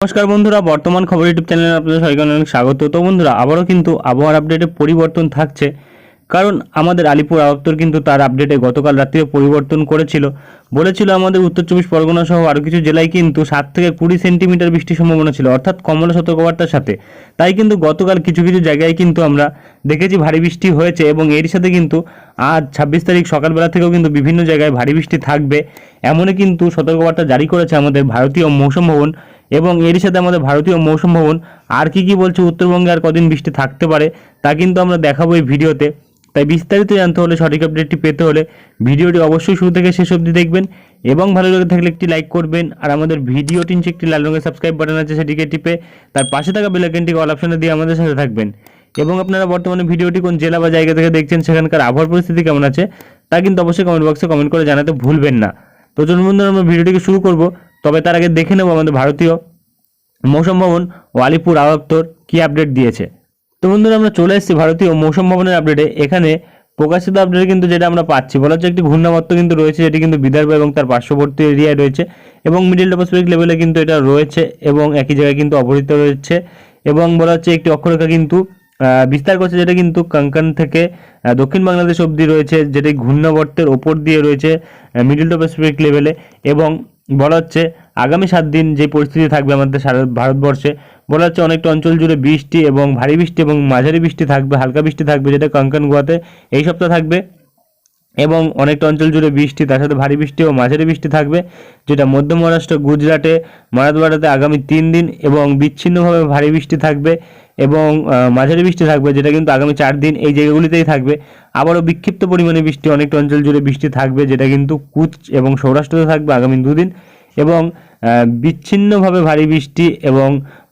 নমস্কার বন্ধুরা, বর্তমান খবর ইউটিউব চ্যানেলে আপনাদের সবাইকে অনেক স্বাগত। তো বন্ধুরা, আবারও কিন্তু আবহাওয়ার আপডেটে পরিবর্তন থাকছে। কারণ আমাদের আলিপুর আবহাওয়া কিন্তু তার আপডেটে গতকাল রাত্রে পরিবর্তন করেছিল। বলেছিল আমাদের উত্তর চব্বিশ পরগনা সহ আরও কিছু জেলায় কিন্তু সাত থেকে কুড়ি সেন্টিমিটার বৃষ্টির সম্ভাবনা ছিল, অর্থাৎ কমলা সতর্কবার্তার সাথে। তাই কিন্তু গতকাল কিছু কিছু জায়গায় কিন্তু আমরা দেখেছি ভারী বৃষ্টি হয়েছে এবং এর সাথে কিন্তু আজ ছাব্বিশ তারিখ সকালবেলা থেকেও কিন্তু বিভিন্ন জায়গায় ভারী বৃষ্টি থাকবে। এমনই কিন্তু সতর্কবার্তা জারি করেছে আমাদের ভারতীয় মৌসুম ভবন। এবং এরই সাথে আমাদের ভারতীয় মৌসুম ভবন, আর কি কি বলছে উত্তরবঙ্গে আর কদিন বৃষ্টি থাকতে পারে, তা কিন্তু আমরা দেখাবো এই ভিডিওতে। তাই বিস্তারিত জানতে হলে, সঠিক আপডেটটি পেতে হলে ভিডিওটি অবশ্যই শুরু থেকে শেষ অবধি দেখবেন এবং ভালো লেগে থাকলে একটি লাইক করবেন, আর আমাদের ভিডিওটি নিচে একটি লাল রঙের সাবস্ক্রাইব বাটন আছে, সেটিকে টিপে তার পাশে থাকা বেলাইকনটিকে অল অপশনে দিয়ে আমাদের সাথে থাকবেন। এবং আপনারা বর্তমানে ভিডিওটি কোন জেলা বা জায়গা থেকে দেখছেন, সেখানকার আবহাওয়ার পরিস্থিতি কেমন আছে, তা কিন্তু অবশ্যই কমেন্ট বক্সে কমেন্ট করে জানাতে ভুলবেন না। তো চলুন বন্ধুরা, আমরা ভিডিওটিকে শুরু করব। তবে তার আগে দেখে নেব আমাদের ভারতীয় মৌসুম ভবন ও আলিপুর আবহাওয়া কি আপডেট দিয়েছে। তো বন্ধুরা, আমরা চলে এসেছি ভারতীয় মৌসুম ভবনের আপডেটে এখানে প্রকাশিত আপডেটে কিন্তু যেটা আমরা পাচ্ছি, বলা হচ্ছে একটি ঘূর্ণাবর্ত কিন্তু রয়েছে, যেটি কিন্তু বিদর্ভ এবং তার পার্শ্ববর্তী এরিয়ায় রয়েছে এবং মিডিল টপোস্ফিরিক লেভেলে কিন্তু এটা রয়েছে এবং একই জায়গায় কিন্তু অবহিত রয়েছে এবং বলা হচ্ছে একটি অক্ষরেখা কিন্তু বিস্তার করছে যেটা কিন্তু কাঙ্কান থেকে দক্ষিণ বাংলাদেশ অবধি রয়েছে, যেটি ঘূর্ণাবর্তের ওপর দিয়ে রয়েছে মিডিল টপোস্ফিরিক লেভেলে এবং বলা হচ্ছে আগামী সাত দিন যে পরিস্থিতি থাকবে আমাদের সারা ভারতবর্ষে, বলা হচ্ছে অনেকটা অঞ্চল জুড়ে বৃষ্টি এবং ভারী বৃষ্টি এবং মাঝারি বৃষ্টি থাকবে, হালকা বৃষ্টি থাকবে, যেটা কঙ্কন গোয়াতে এই সপ্তাহ থাকবে। এবং অনেকটা অঞ্চল জুড়ে বৃষ্টি, তার সাথে ভারী বৃষ্টি ও মাঝারি বৃষ্টি থাকবে, যেটা মধ্য মহারাষ্ট্র, গুজরাটে মারাথওয়াড়াতে আগামী তিন দিন এবং বিচ্ছিন্নভাবে ভারী বৃষ্টি থাকবে এবং মাঝারি বৃষ্টি থাকবে, যেটা কিন্তু আগামী চার দিন এই জায়গাগুলিতেই থাকবে। আবারও বিক্ষিপ্ত পরিমাণে বৃষ্টি, অনেকটা অঞ্চল জুড়ে বৃষ্টি থাকবে, যেটা কিন্তু কুচ এবং সৌরাষ্ট্রতে থাকবে আগামী দুদিন এবং বিচ্ছিন্নভাবে ভারী বৃষ্টি এবং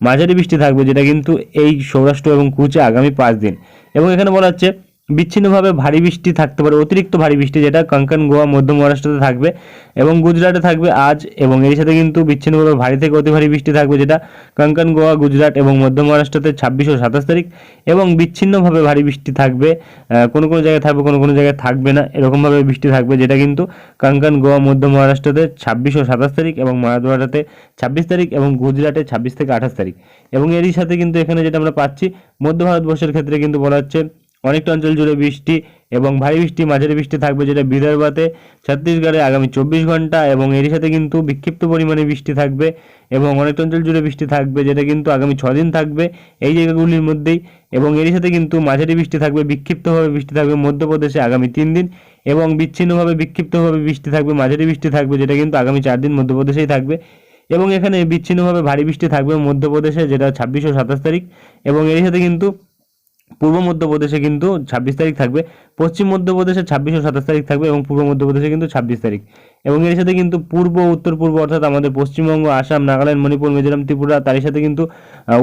মাঝারি বৃষ্টি থাকবে, যেটা কিন্তু এই সৌরাষ্ট্র এবং কুচে আগামী পাঁচ দিন। এবং এখানে বলা হচ্ছে বিচ্ছিন্নভাবে ভারী বৃষ্টি থাকতে পারে, অতিরিক্ত ভারী বৃষ্টি যেটা কঙ্কন গোয়া মধ্য মহারাষ্ট্রতে থাকবে এবং গুজরাটে থাকবে আজ এবং এর সাথে কিন্তু বিচ্ছিন্নভাবে ভারী থেকে অতি ভারী বৃষ্টি থাকবে যেটা কঙ্কন গোয়া গুজরাট এবং মধ্য মহারাষ্ট্রতে ছাব্বিশ ও সাতাশ তারিখ এবং বিচ্ছিন্নভাবে ভারী বৃষ্টি থাকবে কোনো কোনো জায়গায় থাকবে, কোনো কোনো জায়গায় থাকবে না, এরকমভাবে বৃষ্টি থাকবে যেটা কিন্তু কঙ্কন গোয়া মধ্য মহারাষ্ট্রতে ছাব্বিশ ও সাতাশ তারিখ এবং মারাদওয়াড়াতে ছাব্বিশ তারিখ এবং গুজরাটে ছাব্বিশ থেকে আঠাশ তারিখ এবং এরই সাথে কিন্তু এখানে যেটা আমরা পাচ্ছি, মধ্য ভারতবর্ষের ক্ষেত্রে কিন্তু বলা হচ্ছে অনেকটা অঞ্চল জুড়ে বৃষ্টি এবং ভারী বৃষ্টি, মাঝারি বৃষ্টি থাকবে যেটা বিদর্ভাতে। ছত্তিশগড়ে আগামী চব্বিশ ঘণ্টা এবং এরই সাথে কিন্তু বিক্ষিপ্ত পরিমাণে বৃষ্টি থাকবে এবং অনেকটা অঞ্চল জুড়ে বৃষ্টি থাকবে যেটা কিন্তু আগামী ছদিন থাকবে এই জায়গাগুলির মধ্যেই এবং এরই সাথে কিন্তু মাঝারি বৃষ্টি থাকবে, বিক্ষিপ্তভাবে বৃষ্টি থাকবে মধ্যপ্রদেশে আগামী তিন দিন এবং বিচ্ছিন্নভাবে, বিক্ষিপ্তভাবে বৃষ্টি থাকবে, মাঝারি বৃষ্টি থাকবে যেটা কিন্তু আগামী চার দিন মধ্যপ্রদেশেই থাকবে এবং এখানে বিচ্ছিন্নভাবে ভারী বৃষ্টি থাকবে মধ্যপ্রদেশে যেটা ছাব্বিশ ও সাতাশ তারিখ এবং এর সাথে কিন্তু পূর্ব মধ্যপ্রদেশে কিন্তু ছাব্বিশ তারিখ থাকবে, পশ্চিম মধ্যপ্রদেশে ছাব্বিশ ও সাতাশ তারিখ থাকবে এবং পূর্ব মধ্যপ্রদেশে কিন্তু ছাব্বিশ তারিখ। এবং এর সাথে কিন্তু পূর্ব উত্তর পূর্ব অর্থাৎ আমাদের পশ্চিমবঙ্গ, আসাম, নাগাল্যান্ড, মণিপুর, মিজোরাম, ত্রিপুরা, তারই সাথে কিন্তু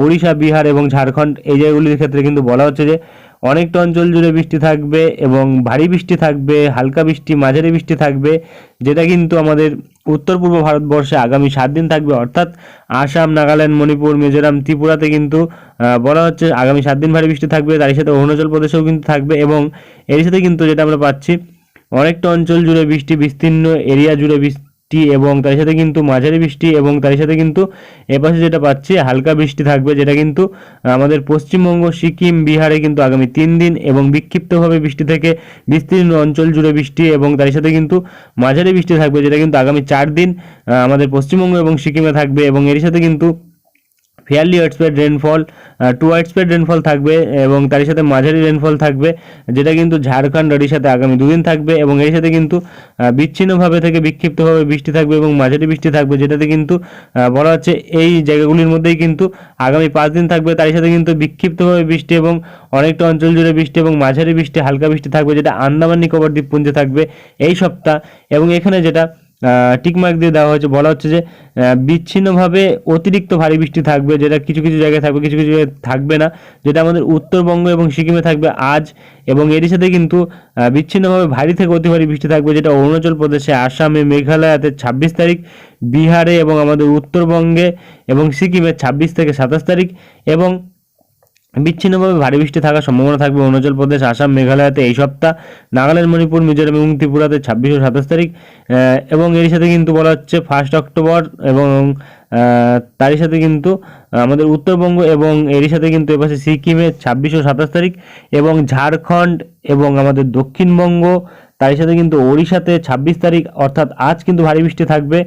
উড়িষ্যা, বিহার এবং ঝাড়খণ্ড এই জায়গাগুলির ক্ষেত্রে কিন্তু বলা হচ্ছে যে অনেকটা অঞ্চল জুড়ে বৃষ্টি থাকবে এবং ভারী বৃষ্টি থাকবে, হালকা বৃষ্টি, মাঝারি বৃষ্টি থাকবে, যেটা কিন্তু আমাদের উত্তর পূর্ব ভারতবর্ষে আগামী সাত দিন থাকবে, অর্থাৎ আসাম, নাগাল্যান্ড, মণিপুর, মিজোরাম, ত্রিপুরাতে কিন্তু বলা হচ্ছে আগামী সাত দিন ভারী বৃষ্টি থাকবে। তার সাথে অরুণাচল প্রদেশেও কিন্তু থাকবে এবং এর সাথে কিন্তু যেটা আমরা পাচ্ছি, অনেকটা অঞ্চল জুড়ে বৃষ্টি, বিস্তীর্ণ এরিয়া জুড়ে বৃষ্টি এবং তার সাথে কিন্তু মাঝারি বৃষ্টি এবং তার সাথে কিন্তু এপাশে যেটা পাচ্ছি, হালকা বৃষ্টি থাকবে, যেটা কিন্তু আমাদের পশ্চিমবঙ্গ, সিকিম, বিহারে কিন্তু আগামী তিন দিন এবং বিক্ষিপ্তভাবে বৃষ্টি থেকে বিস্তীর্ণ অঞ্চল জুড়ে বৃষ্টি এবং তার সাথে কিন্তু মাঝারি বৃষ্টি থাকবে, যেটা কিন্তু আগামী চার দিন আমাদের পশ্চিমবঙ্গ এবং সিকিমে থাকবে এবং এর সাথে কিন্তু fairly widespread rainfall to widespread rainfall থাকবে এবং তার সাথে মাঝারি রেনফল থাকবে, যেটা কিন্তু ঝাড়খণ্ড, ওড়িশাতে আগামী দুদিন থাকবে এবং এর সাথে কিন্তু বিচ্ছিন্নভাবে থেকে বিক্ষিপ্তভাবে বৃষ্টি থাকবে এবং মাঝারি বৃষ্টি থাকবে, যেটাতে কিন্তু বলা হচ্ছে এই জায়গাগুলির মধ্যেই কিন্তু আগামী পাঁচ দিন থাকবে। তার সাথে কিন্তু বিক্ষিপ্তভাবে বৃষ্টি এবং অনেকটা অঞ্চল জুড়ে বৃষ্টি এবং মাঝারি বৃষ্টি, হালকা বৃষ্টি থাকবে, যেটা আন্দামান নিকোবর দ্বীপপুঞ্জে থাকবে এই সপ্তাহ এবং এখানে যেটা টিকমার্ক দিয়ে দেওয়া হয়েছে। বলা হচ্ছে যে বিচ্ছিন্নভাবে অতিরিক্ত ভারী বৃষ্টি থাকবে, যেটা কিছু কিছু জায়গায় থাকবে, কিছু কিছু জায়গায় থাকবে না, যেটা আমাদের উত্তরবঙ্গ এবং সিকিমে থাকবে আজ। এবং এরই সাথে কিন্তু বিচ্ছিন্নভাবে ভারী থেকে অতি ভারী বৃষ্টি থাকবে, যেটা অরুণাচল প্রদেশে, আসামে, মেঘালয়াতে ছাব্বিশ তারিখ, বিহারে এবং আমাদের উত্তরবঙ্গে এবং সিকিমে ছাব্বিশ থেকে সাতাশ তারিখ। এবং বিচ্ছিন্নভাবে ভারী বৃষ্টি থাকার সম্ভাবনা থাকবে অরুণাচল প্রদেশ, আসাম, মেঘালয়তে এই সপ্তাহ, নাগাল্যান্ড, মণিপুর, মিজোরাম এবং ত্রিপুরাতে ছাব্বিশ ও সাতাশ তারিখ। এবং এর সাথে কিন্তু বলা হচ্ছে ফার্স্ট অক্টোবর এবং তারই সাথে কিন্তু আমাদের উত্তরবঙ্গ এবং এরই সাথে কিন্তু এপাশে সিকিমে ছাব্বিশ ও সাতাশ তারিখ এবং ঝাড়খণ্ড এবং আমাদের দক্ষিণবঙ্গ তারই সাথে কিন্তু ওড়িশাতে ছাব্বিশ তারিখ, অর্থাৎ আজ কিন্তু ভারী বৃষ্টি থাকবে,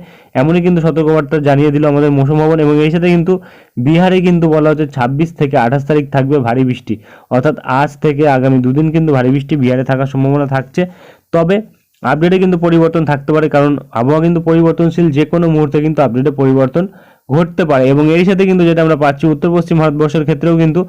এমনই কিন্তু সতর্কবার্তা জানিয়ে দিল আমাদের মৌসুম ভবন এবং এই সাথে কিন্তু বিহারে কিন্তু বলা হচ্ছে ছাব্বিশ থেকে আঠাশ তারিখ থাকবে ভারী বৃষ্টি। অর্থাৎ আজ থেকে আগামী দুদিন কিন্তু ভারী বৃষ্টি বিহারে থাকার সম্ভাবনা থাকছে। তবে আপডেটে কিন্তু পরিবর্তন থাকতে পারে, কারণ আবহাওয়া কিন্তু পরিবর্তনশীল যে কোনো মুহূর্তে কিন্তু আপডেটে পরিবর্তন ঘটতে পারে। এবং এর সাথে কিন্তু যেটা আমরা পাচ্ছি, উত্তর পশ্চিম ভারতবর্ষের ক্ষেত্রেও কিন্তু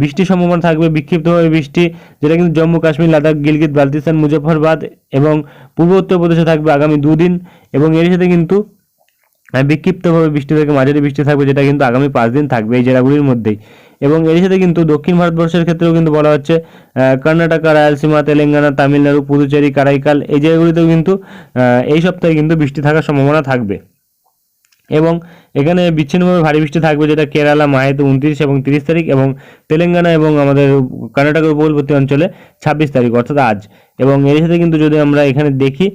বৃষ্টির সম্ভাবনা থাকবে, বিক্ষিপ্তভাবে বৃষ্টি, যেটা কিন্তু জম্মু কাশ্মীর, লাদাখ, গিলগিত বালতিস্তান মুজফ্ফরবাদ এবং পূর্ব উত্তরপ্রদেশে থাকবে আগামী দুদিন। এবং এর সাথে কিন্তু বিক্ষিপ্তভাবে বৃষ্টি থেকে মাঝারি বৃষ্টি থাকবে, যেটা কিন্তু আগামী পাঁচ দিন থাকবে এই জেলাগুলির মধ্যেই। এবং এর সাথে কিন্তু দক্ষিণ ভারতবর্ষের ক্ষেত্রেও কিন্তু বলা হচ্ছে কর্ণাটকা, রায়লসীমা, তেলেঙ্গানা, তামিলনাড়ু, পুদুচেরি, কারাইকাল, এই জায়গাগুলিতেও কিন্তু এই সপ্তাহে কিন্তু বৃষ্টি থাকার সম্ভাবনা থাকবে। এবং এখানে বিচ্ছিন্নভাবে ভারী বৃষ্টি থাকবে, যেটা কেরালা মাহেতে উনত্রিশ এবং তিরিশ তারিখ এবং তেলেঙ্গানা এবং আমাদের কর্ণাটকের উপকূলবর্তী অঞ্চলে ছাব্বিশ তারিখ, অর্থাৎ আজ। এবং এর সাথে কিন্তু যদি আমরা এখানে দেখি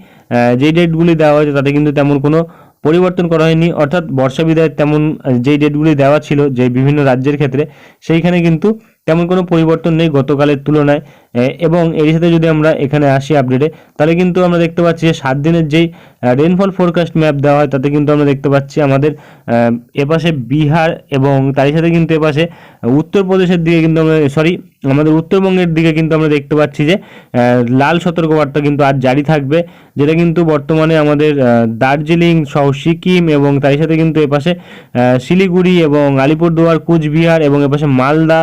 যে ডেটগুলি দেওয়া হয়েছে, তাতে কিন্তু তেমন কোনো পরিবর্তন করা হয়নি, অর্থাৎ বর্ষা বিদায় তেমন যেই ডেটগুলি দেওয়া ছিল যে বিভিন্ন রাজ্যের ক্ষেত্রে, সেইখানে কিন্তু তেমন কোনো পরিবর্তন নেই গতকালের তুলনায়। এবং এর সাথে যদি আমরা এখানে আসি আপডেটে তাহলে কিন্তু আমরা দেখতে পাচ্ছি যে সাত দিনের যেই রেনফল ফোরকাস্ট ম্যাপ দেওয়া হয়, তাতে কিন্তু আমরা দেখতে পাচ্ছি আমাদের এপাশে বিহার এবং তারই সাথে কিন্তু এপাশে উত্তরপ্রদেশের দিকে কিন্তু আমরা সরি আমাদের উত্তরবঙ্গের দিকে কিন্তু আমরা দেখতে পাচ্ছি যে লাল সতর্কবার্তা কিন্তু আজ জারি থাকবে, যেটা কিন্তু বর্তমানে আমাদের দার্জিলিং সহ সিকিম এবং তারই সাথে কিন্তু এপাশে শিলিগুড়ি এবং আলিপুরদুয়ার, কুচবিহার এবং এপাশে মালদা,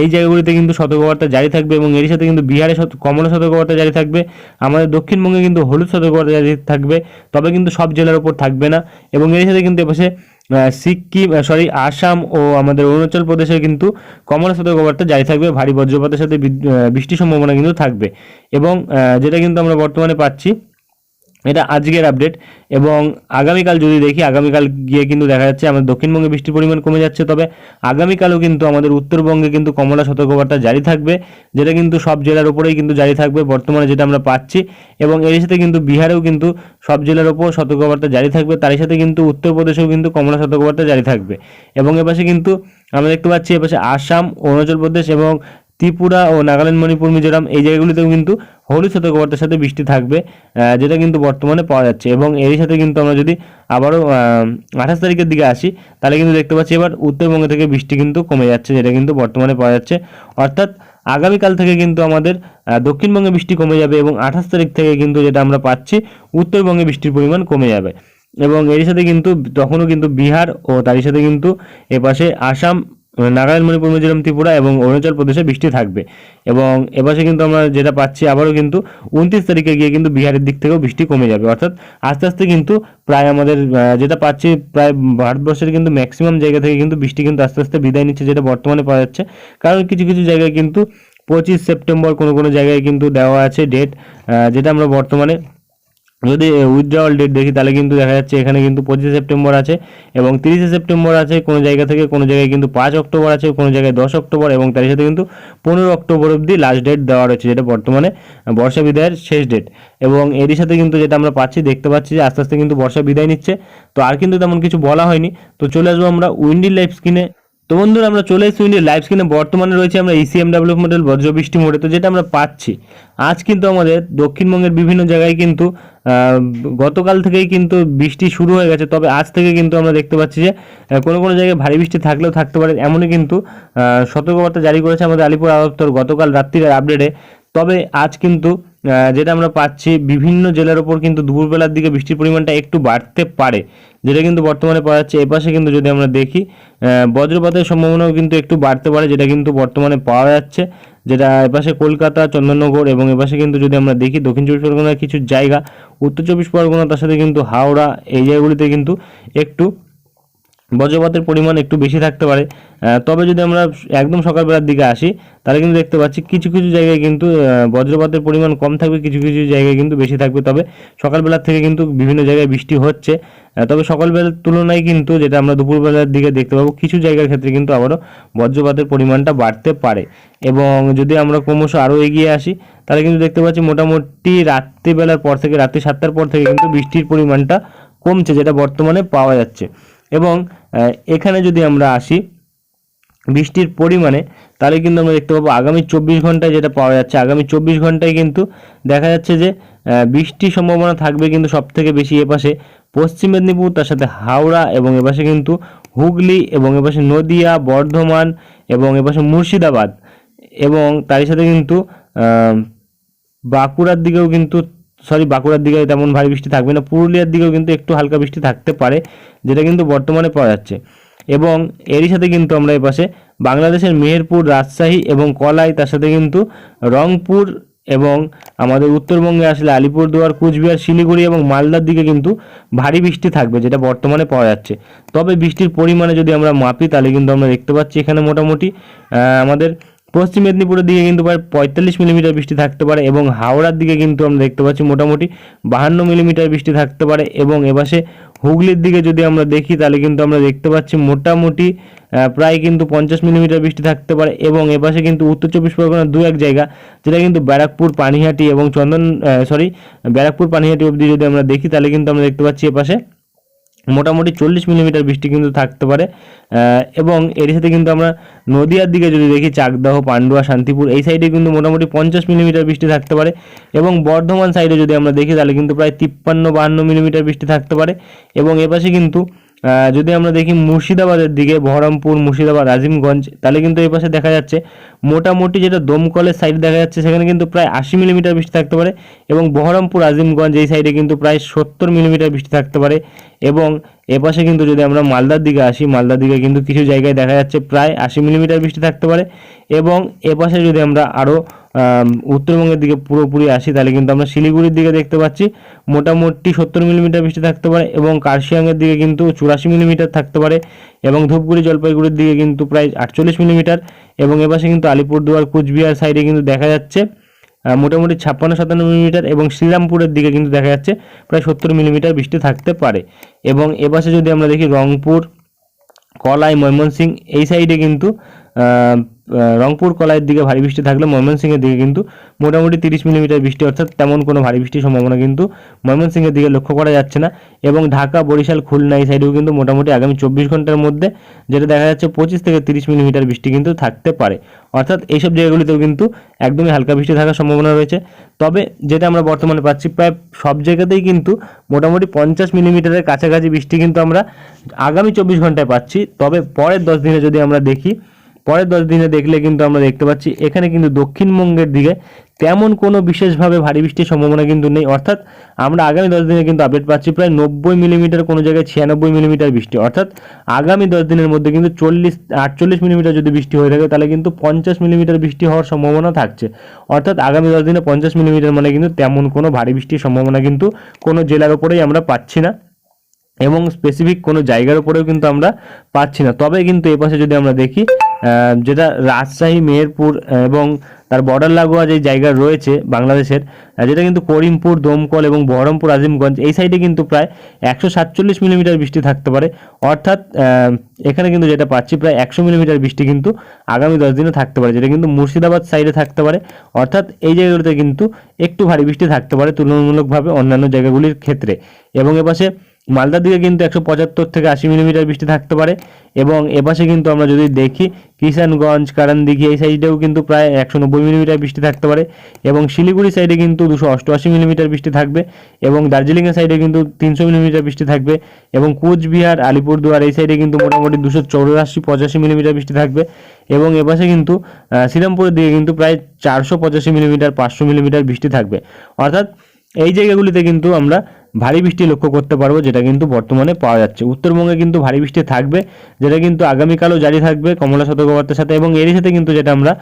এই জায়গাগুলিতে কিন্তু সতর্কবার্তা জারি থাকবে এবং এর সাথে কিন্তু বিহারে কমলা সতর্কবার্তা জারি থাকবে। আমাদের দক্ষিণবঙ্গে কিন্তু হলুদ সতর্কবার্তা জারি থাকবে, তবে কিন্তু সব জেলার উপর থাকবে না এবং এর সাথে কিন্তু এপাশে সিকিম সরি আসাম ও আমাদের অরুণাচল প্রদেশে কিন্তু কমলা সতর্কবার্তা জারি থাকবে। ভারী বজ্রপাতের সাথে বৃষ্টির সম্ভাবনা কিন্তু থাকবে এবং যেটা কিন্তু আমরা বর্তমানে পাচ্ছি এটা আজকের আপডেট এবং আগামীকাল যদি দেখি, আগামীকাল গিয়ে কিন্তু দেখা যাচ্ছে আমাদের দক্ষিণবঙ্গে বৃষ্টির পরিমাণ কমে যাচ্ছে। তবে আগামীকালও কিন্তু আমাদের উত্তরবঙ্গে কিন্তু কমলা সতর্কবার্তা জারি থাকবে, যেটা কিন্তু সব জেলার উপরেই কিন্তু জারি থাকবে, বর্তমানে যেটা আমরা পাচ্ছি। এবং এর সাথে কিন্তু বিহারেও কিন্তু সব জেলার উপর সতর্কবার্তা জারি থাকবে, তারই সাথে কিন্তু উত্তরপ্রদেশেও কিন্তু কমলা সতর্কবার্তা জারি থাকবে। এবং এপাশে কিন্তু আমরা দেখতে পাচ্ছি, এপাশে আসাম, অরুণাচল প্রদেশ এবং ত্রিপুরা ও নাগাল্যান্ড, মণিপুর, মিজোরাম এই জায়গাগুলিতেও কিন্তু হলুদ সতর্কবার্তার সাথে বৃষ্টি থাকবে যেটা কিন্তু বর্তমানে পাওয়া যাচ্ছে। এবং এরই সাথে কিন্তু আমরা যদি আবারও আঠাশ তারিখের দিকে আসি, তাহলে কিন্তু দেখতে পাচ্ছি এবার উত্তরবঙ্গ থেকে বৃষ্টি কিন্তু কমে যাচ্ছে, যেটা কিন্তু বর্তমানে পাওয়া যাচ্ছে। অর্থাৎ আগামীকাল থেকে কিন্তু আমাদের দক্ষিণবঙ্গে বৃষ্টি কমে যাবে এবং আঠাশ তারিখ থেকে কিন্তু যেটা আমরা পাচ্ছি, উত্তরবঙ্গে বৃষ্টির পরিমাণ কমে যাবে। এবং এর সাথে কিন্তু, তখনও কিন্তু বিহার ও তারই সাথে কিন্তু এপাশে আসাম নাগাল্যান্ড, মণিপুর, মিজোরাম, ত্রিপুরা এবং অরুণাচল প্রদেশে বৃষ্টি থাকবে। এবং এপাশে কিন্তু আমরা যেটা পাচ্ছি, আবারও কিন্তু উনত্রিশ তারিখে গিয়ে কিন্তু বিহারের দিক থেকেও বৃষ্টি কমে যাবে। অর্থাৎ আস্তে আস্তে কিন্তু প্রায় আমাদের যেটা পাচ্ছি, প্রায় ভারতবর্ষের কিন্তু ম্যাক্সিমাম জায়গা থেকে কিন্তু বৃষ্টি কিন্তু আস্তে আস্তে বিদায় নিচ্ছে, যেটা বর্তমানে পাওয়া যাচ্ছে। কারণ কিছু কিছু জায়গায় কিন্তু পঁচিশ সেপ্টেম্বর কোনো কোনো জায়গায় কিন্তু দেওয়া আছে ডেট যেটা আমরা বর্তমানে যদি উইথড্রয়াল ডেট দেখি, তাহলে কিন্তু দেখা যাচ্ছে এখানে কিন্তু পঁচিশে সেপ্টেম্বর আছে এবং তিরিশে সেপ্টেম্বর আছে, কোনো জায়গা থেকে কোনো জায়গায় কিন্তু পাঁচ অক্টোবর আছে, কোনো জায়গায় দশ অক্টোবর এবং তার সাথে কিন্তু পনেরো অক্টোবর অবধি লাস্ট ডেট দেওয়া রয়েছে, যেটা বর্তমানে বর্ষা বিদায়ের শেষ ডেট এবং এরই সাথে কিন্তু যেটা আমরা পাচ্ছি, দেখতে পাচ্ছি যে আস্তে আস্তে কিন্তু বর্ষা বিদায় নিচ্ছে। তো আর কিন্তু তেমন কিছু বলা হয়নি। তো চলে আসব আমরা উইন্ডি লাইফ স্ক্রিনে তো বন্ধুরা, আমরা চলে এসেছি উইন্ডি লাইভ স্ক্রিনে বর্তমানে রয়েছে আমরা ইসিএম ডেভেলপ মডেল বজ্রবৃষ্টি মোডে। তো যেটা আমরা পাচ্ছি, আজ কিন্তু আমাদের দক্ষিণবঙ্গের বিভিন্ন জায়গায় কিন্তু গতকাল থেকেই কিন্তু বৃষ্টি শুরু হয়ে গেছে। তবে আজ থেকে কিন্তু আমরা দেখতে পাচ্ছি যে কোনো কোনো জায়গায় ভারী বৃষ্টি থাকলেও থাকতে পারে। এমনই কিন্তু সতর্কবার্তা জারি করেছে আমাদের আলিপুর আবহাওয়া গতকাল রাত্রির আপডেটে তবে আজ কিন্তু যেটা আমরা পাচ্ছি বিভিন্ন জেলার ওপর কিন্তু দুপুরবেলার দিকে বৃষ্টির পরিমাণটা একটু বাড়তে পারে, যেটা কিন্তু বর্তমানে পাওয়া যাচ্ছে। এপাশে কিন্তু যদি আমরা দেখি বজ্রপাতের সম্ভাবনাও কিন্তু একটু বাড়তে পারে, যেটা কিন্তু বর্তমানে পাওয়া যাচ্ছে। যেটা এপাশে কলকাতা, চন্দননগর এবং এপাশে কিন্তু যদি আমরা দেখি, দক্ষিণ চব্বিশ পরগনার কিছু জায়গা, উত্তর চব্বিশ পরগনা, তার সাথে কিন্তু হাওড়া, এই জায়গাগুলিতে কিন্তু একটু বজ্রপাতের পরিমাণ একটু বেশি থাকতে পারে। তবে যদি আমরা একদম সকালবেলার দিকে আসি, তাহলে কিন্তু দেখতে পাচ্ছি কিছু কিছু জায়গায় কিন্তু বজ্রপাতের পরিমাণ কম থাকবে, কিছু কিছু জায়গায় কিন্তু বেশি থাকবে। তবে সকালবেলার থেকে কিন্তু বিভিন্ন জায়গায় বৃষ্টি হচ্ছে। তবে সকালবেলার তুলনায় কিন্তু যেটা আমরা দুপুরবেলার দিকে দেখতে পাবো, কিছু জায়গার ক্ষেত্রে কিন্তু আবারও বজ্রপাতের পরিমাণটা বাড়তে পারে। এবং যদি আমরা ক্রমশ আরও এগিয়ে আসি, তাহলে কিন্তু দেখতে পাচ্ছি মোটামুটি রাত্রিবেলার পর থেকে, রাত্রি সাতটার পর থেকে কিন্তু বৃষ্টির পরিমাণটা কমছে, যেটা বর্তমানে পাওয়া যাচ্ছে। এবং এখানে যদি আমরা আসি, বৃষ্টির পরিমাণে, তাহলে কিন্তু আমরা দেখতে পাবো আগামী চব্বিশ ঘন্টায় যেটা পাওয়া যাচ্ছে, আগামী চব্বিশ ঘন্টায় কিন্তু দেখা যাচ্ছে যে বৃষ্টির সম্ভাবনা থাকবে কিন্তু সব থেকে বেশি এপাশে পশ্চিম মেদিনীপুর, তার সাথে হাওড়া এবং এপাশে কিন্তু হুগলি এবং এপাশে নদিয়া, বর্ধমান এবং এপাশে মুর্শিদাবাদ এবং তারই সাথে কিন্তু বাঁকুড়ার দিকেও কিন্তু সরি, বাঁকুড়ার দিকে তেমন ভারী বৃষ্টি থাকবে না। পুরুলিয়ার দিকেও কিন্তু একটু হালকা বৃষ্টি থাকতে পারে, যেটা কিন্তু বর্তমানে পাওয়া যাচ্ছে। এবং এরই সাথে কিন্তু আমরা এপাশে বাংলাদেশের মেহেরপুর, রাজশাহী এবং কলাই, তার সাথে কিন্তু রংপুর এবং আমাদের উত্তরবঙ্গে আসলে আলিপুরদুয়ার, কুচবিহার, শিলিগুড়ি এবং মালদার দিকে কিন্তু ভারী বৃষ্টি থাকবে, যেটা বর্তমানে পাওয়া যাচ্ছে। তবে বৃষ্টির পরিমাণে যদি আমরা মাপি, তাহলে কিন্তু আমরা দেখতে পাচ্ছি এখানে মোটামুটি আমাদের পশ্চিম মেদিনীপুরের দিকে কিন্তু প্রায় পঁয়তাল্লিশ মিলিমিটার বৃষ্টি থাকতে পারে এবং হাওড়ার দিকে কিন্তু আমরা দেখতে পাচ্ছি মোটামুটি বাহান্ন মিলিমিটার বৃষ্টি থাকতে পারে এবং এপাশে হুগলির দিকে যদি আমরা দেখি, তাহলে কিন্তু আমরা দেখতে পাচ্ছি মোটামুটি প্রায় কিন্তু পঞ্চাশ মিলিমিটার বৃষ্টি থাকতে পারে এবং এপাশে কিন্তু উত্তর চব্বিশ পরগনার দু এক জায়গা, যেটা কিন্তু ব্যারাকপুর, পানিহাটি এবং চন্দন সরি ব্যারাকপুর, পানিহাটি অবধি যদি আমরা দেখি, তাহলে কিন্তু আমরা দেখতে পাচ্ছি এপাশে মোটামুটি চল্লিশ মিলিমিটার বৃষ্টি কিন্তু থাকতে পারে এবং এর সাথে কিন্তু আমরা নদিয়ার দিকে যদি দেখি, চাকদাহ, পান্ডুয়া, শান্তিপুর, এই সাইডে কিন্তু মোটামুটি পঞ্চাশ মিলিমিটার বৃষ্টি থাকতে পারে এবং বর্ধমান সাইডে যদি আমরা দেখি, তাহলে কিন্তু প্রায় তিপ্পান্ন, বাহান্ন মিলিমিটার বৃষ্টি থাকতে পারে এবং এপাশে কিন্তু যদি আমরা দেখি মুর্শিদাবাদের দিকে, বহরমপুর, মুর্শিদাবাদ, আজিমগঞ্জ, তাহলে কিন্তু এই পাশে দেখা যাচ্ছে মোটামুটি যেটা দমকলের সাইড দেখা যাচ্ছে, সেখানে কিন্তু প্রায় আশি মিলিমিটার বৃষ্টি থাকতে পারে এবং বহরমপুর, আজিমগঞ্জ এই সাইডে কিন্তু প্রায় সত্তর মিলিমিটার বৃষ্টি থাকতে পারে এবং এপাশে কিন্তু যদি আমরা মালদার দিকে আসি, মালদার দিকে কিন্তু কিছু জায়গায় দেখা যাচ্ছে প্রায় আশি মিলিমিটার বৃষ্টি থাকতে পারে এবং এপাশে যদি আমরা আরও উত্তরবঙ্গের দিকে পুরোপুরি আসি, তাহলে কিন্তু আমরা শিলিগুড়ির দিকে দেখতে পাচ্ছি। মোটামুটি সত্তর মিলিমিটার বৃষ্টি থাকতে পারে এবং কার্শিয়াংয়ের দিকে কিন্তু চুরাশি মিলিমিটার থাকতে পারে এবং ধূপগুড়ি, জলপাইগুড়ির দিকে কিন্তু প্রায় আটচল্লিশ মিলিমিটার এবং এপাশে কিন্তু আলিপুরদুয়ার, কুচবিহার সাইডে কিন্তু দেখা যাচ্ছে মোটামুটি ছাপ্পান্ন, সাতান্ন মিলিমিটার এবং শ্রীরামপুরের দিকে কিন্তু দেখা যাচ্ছে প্রায় সত্তর মিলিমিটার বৃষ্টি থাকতে পারে। এবং এপাশে যদি আমরা দেখি রংপুর, কলাই ময়মনসিং এই সাইডে কিন্তু রংপুর কলাইয়ের দিকে ভারী বৃষ্টি থাকলে ময়মনসিংহের দিকে কিন্তু মোটামুটি তিরিশ মিলিমিটার বৃষ্টি, অর্থাৎ তেমন কোনো ভারী বৃষ্টির সম্ভাবনা কিন্তু ময়মনসিংহের দিকে লক্ষ্য করা যাচ্ছে না। এবং ঢাকা, বরিশাল, খুলনা এই সাইডেও কিন্তু মোটামুটি আগামী চব্বিশ ঘণ্টার মধ্যে যেটা দেখা যাচ্ছে পঁচিশ থেকে তিরিশ মিলিমিটার বৃষ্টি কিন্তু থাকতে পারে। অর্থাৎ এইসব জায়গাগুলিতেও কিন্তু একদমই হালকা বৃষ্টি থাকার সম্ভাবনা রয়েছে। তবে যেটা আমরা বর্তমানে পাচ্ছি, প্রায় সব জায়গাতেই কিন্তু মোটামুটি পঞ্চাশ মিলিমিটারের কাছাকাছি বৃষ্টি কিন্তু আমরা আগামী চব্বিশ ঘন্টায় পাচ্ছি। তবে পরের দশ দিনে যদি আমরা দেখি পরের দশ দিনে দেখলে কিন্তু আমরা দেখতে পাচ্ছি, এখানে কিন্তু দক্ষিণবঙ্গের দিকে তেমন কোনো বিশেষভাবে ভারী বৃষ্টির সম্ভাবনা কিন্তু নেই। অর্থাৎ আমরা আগামী দশ দিনে কিন্তু আপডেট পাচ্ছি প্রায় নব্বই মিলিমিটার কোনো জায়গায় ছিয়ানব্বই মিলিমিটার বৃষ্টি। অর্থাৎ আগামী দশ দিনের মধ্যে কিন্তু চল্লিশ, আটচল্লিশ মিলিমিটার যদি বৃষ্টি হয়ে থাকে, তাহলে কিন্তু পঞ্চাশ মিলিমিটার বৃষ্টি হওয়ার সম্ভাবনা থাকছে। অর্থাৎ আগামী দশ দিনে পঞ্চাশ মিলিমিটার মানে কিন্তু তেমন কোনো ভারী বৃষ্টির সম্ভাবনা কিন্তু কোনো জেলার ওপরেই আমরা পাচ্ছি না। এবং স্পেসিফিক কোনো জায়গার উপরেও কিন্তু আমরা পাচ্ছি না। তবে কিন্তু এপাশে যদি আমরা দেখি যেটা রাজশাহী, মেহেরপুর এবং তার বর্ডার লাগোয়া যে জায়গা রয়েছে বাংলাদেশের যেটা কিন্তু করিমপুর, দমকল এবং বহরমপুর, আজিমগঞ্জ, এই সাইডে কিন্তু প্রায় একশো সাতচল্লিশ মিলিমিটার বৃষ্টি থাকতে পারে। অর্থাৎ এখানে কিন্তু যেটা পাচ্ছি প্রায় একশো মিলিমিটার বৃষ্টি কিন্তু আগামী দশ দিনে থাকতে পারে, যেটা কিন্তু মুর্শিদাবাদ সাইডে থাকতে পারে। অর্থাৎ এই জায়গাগুলোতে কিন্তু একটু ভারী বৃষ্টি থাকতে পারে তুলনামূলকভাবে অন্যান্য জায়গাগুলির ক্ষেত্রে। এবং এপাশে মালদার দিকে কিন্তু একশো পঁচাত্তর থেকে আশি মিলিমিটার বৃষ্টি থাকতে পারে এবং এপাশে কিন্তু আমরা যদি দেখি কিষানগঞ্জ কারানদিঘি এই সাইডেও কিন্তু প্রায় একশো নব্বই মিলিমিটার বৃষ্টি থাকতে পারে এবং শিলিগুড়ি সাইডে কিন্তু দুশো অষ্টআশি মিলিমিটার বৃষ্টি থাকবে এবং দার্জিলিংয়ের সাইডে কিন্তু তিনশো মিলিমিটার বৃষ্টি থাকবে এবং কোচবিহার, আলিপুরদুয়ার এই সাইডে কিন্তু মোটামুটি দুশো চৌরাশি, পঁচাশি মিলিমিটার বৃষ্টি থাকবে এবং এপাশে কিন্তু শ্রীরামপুরের দিকে কিন্তু প্রায় চারশো পঁচাশি মিলিমিটার, পাঁচশো মিলিমিটার বৃষ্টি থাকবে। অর্থাৎ এই জায়গাগুলিতে কিন্তু আমরা ভারী বৃষ্টি লক্ষ্য করতে পারব, যেটা কিন্তু বর্তমানে পাওয়া যাচ্ছে। উত্তরবঙ্গে কিন্তু ভারী বৃষ্টি থাকবে, যেটা কিন্তু আগামীকালও জারি থাকবে কমলা সতর্কবার্তার সাথে এবং এরই সাথে কিন্তু যেটা আমরা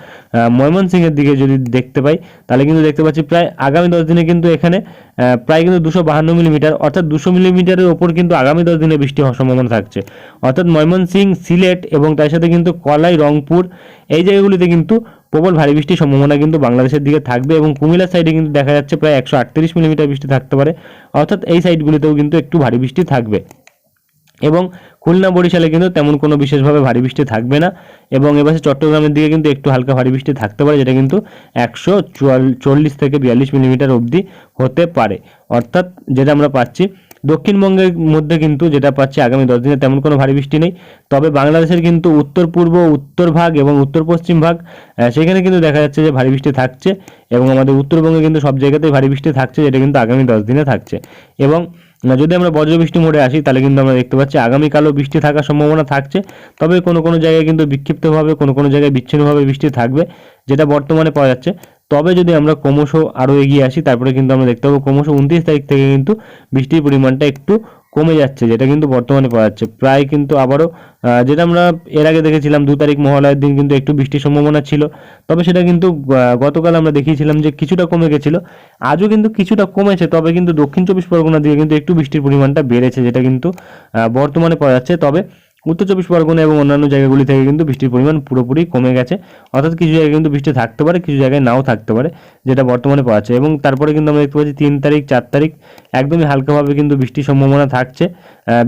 ময়মনসিংহের দিকে যদি দেখতে পাই, তাহলে কিন্তু দেখতে পাচ্ছি প্রায় আগামী দশ দিনে কিন্তু এখানে প্রায় কিন্তু দুশো বাহান্ন মিলিমিটার, অর্থাৎ দুশো মিলিমিটারের ওপর কিন্তু আগামী দশ দিনে বৃষ্টি হওয়ার সম্ভাবনা থাকছে। অর্থাৎ ময়মনসিংহ, সিলেট এবং তার সাথে কিন্তু কলাই, রংপুর, এই জায়গাগুলিতে কিন্তু প্রবল ভারী বৃষ্টির সম্ভাবনা কিন্তু বাংলাদেশের দিকে থাকবে এবং কুমিল্লার সাইডে কিন্তু দেখা যাচ্ছে প্রায় একশো আটত্রিশ মিলিমিটার বৃষ্টি থাকতে পারে। অর্থাৎ এই সাইডগুলিতেও কিন্তু একটু ভারী বৃষ্টি থাকবে। এবং খুলনা, বরিশালে কিন্তু তেমন কোনো বিশেষভাবে ভারী বৃষ্টি থাকবে না এবং এবার চট্টগ্রামের দিকে কিন্তু একটু হালকা ভারী বৃষ্টি থাকতে পারে, যেটা কিন্তু একশো চল্লিশ থেকে বিয়াল্লিশ মিলিমিটার অবধি হতে পারে। অর্থাৎ যেটা আমরা পাচ্ছি দক্ষিণবঙ্গের মধ্যে কিন্তু যেটা পাচ্ছি আগামী দশ দিনে তেমন কোনো ভারী বৃষ্টি নেই। তবে বাংলাদেশের কিন্তু উত্তর পূর্ব, উত্তর ভাগ এবং উত্তর পশ্চিম ভাগ সেখানে কিন্তু দেখা যাচ্ছে যে ভারী বৃষ্টি থাকছে এবং আমাদের উত্তরবঙ্গে কিন্তু সব জায়গাতেই ভারী বৃষ্টি থাকছে, যেটা কিন্তু আগামী দশ দিনে থাকছে। এবং যদি আমরা বজ্রবৃষ্টি মোড়ে আসি, তাহলে কিন্তু আমরা দেখতে পাচ্ছি আগামীকালও বৃষ্টি থাকার সম্ভাবনা থাকছে। তবে কোনো কোনো জায়গায় কিন্তু বিক্ষিপ্তভাবে, কোনো কোনো জায়গায় বিচ্ছিন্নভাবে বৃষ্টি থাকবে, যেটা বর্তমানে পাওয়া যাচ্ছে। তবে যদি আমরা ক্রমশ আরও এগিয়ে আসি, তারপরে কিন্তু আমরা দেখতে পাবো ক্রমশ উনত্রিশ তারিখ থেকে কিন্তু বৃষ্টির পরিমাণটা একটু কমে যাচ্ছে, যেটা কিন্তু বর্তমানে পাওয়া যাচ্ছে। প্রায় কিন্তু আবারও যেটা আমরা এর আগে দেখেছিলাম, দু তারিখ মহালয়ের দিন কিন্তু একটু বৃষ্টির সম্ভাবনা ছিল। তবে সেটা কিন্তু গতকাল আমরা দেখিয়েছিলাম যে কিছুটা কমে গেছিল। আজও কিন্তু কিছুটা কমেছে, তবে কিন্তু দক্ষিণ চব্বিশ পরগনা দিয়ে কিন্তু একটু বৃষ্টির পরিমাণটা বেড়েছে, যেটা কিন্তু বর্তমানে পাওয়া যাচ্ছে। তবে উত্তর চব্বিশ পরগনা এবং অন্যান্য জায়গাগুলি থেকে কিন্তু বৃষ্টির পরিমাণ পুরোপুরি কমে গেছে। অর্থাৎ কিছু জায়গায় কিন্তু বৃষ্টি থাকতে পারে, কিছু জায়গায় নাও থাকতে পারে, যেটা বর্তমানে পাওয়া যাচ্ছে। এবং তারপরে কিন্তু আমরা দেখতে পাচ্ছি তিন তারিখ, চার তারিখ একদমই হালকাভাবে কিন্তু বৃষ্টির সম্ভাবনা থাকছে।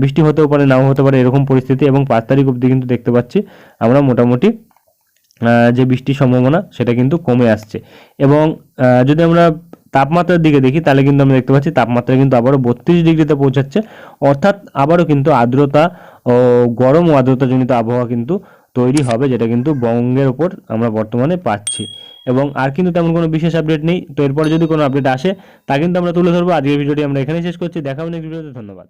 বৃষ্টি হতেও পারে, নাও হতে পারে এরকম পরিস্থিতি এবং পাঁচ তারিখ অবধি কিন্তু দেখতে পাচ্ছি আমরা মোটামুটি যে বৃষ্টির সম্ভাবনা সেটা কিন্তু কমে আসছে। এবং যদি আমরা তাপমাত্রার দিকে দেখি, তাহলে কিন্তু আমরা দেখতে পাচ্ছি তাপমাত্রা কিন্তু আবারও বত্রিশ ডিগ্রিতে পৌঁছাচ্ছে। অর্থাৎ আবারও কিন্তু আর্দ্রতা ও গরম ও আর্দ্রতাজনিত আবহাওয়া কিন্তু তৈরি হবে, যেটা কিন্তু বঙ্গের ওপর আমরা বর্তমানে পাচ্ছি। এবং আর কিন্তু তেমন কোনো বিশেষ আপডেট নেই। তো এরপরে যদি কোনো আপডেট আসে, তা কিন্তু আমরা তুলে ধরবো। আজকের ভিডিওটি আমরা এখানেই শেষ করছি। দেখা হবে নেক্সট ভিডিওতে ধন্যবাদ।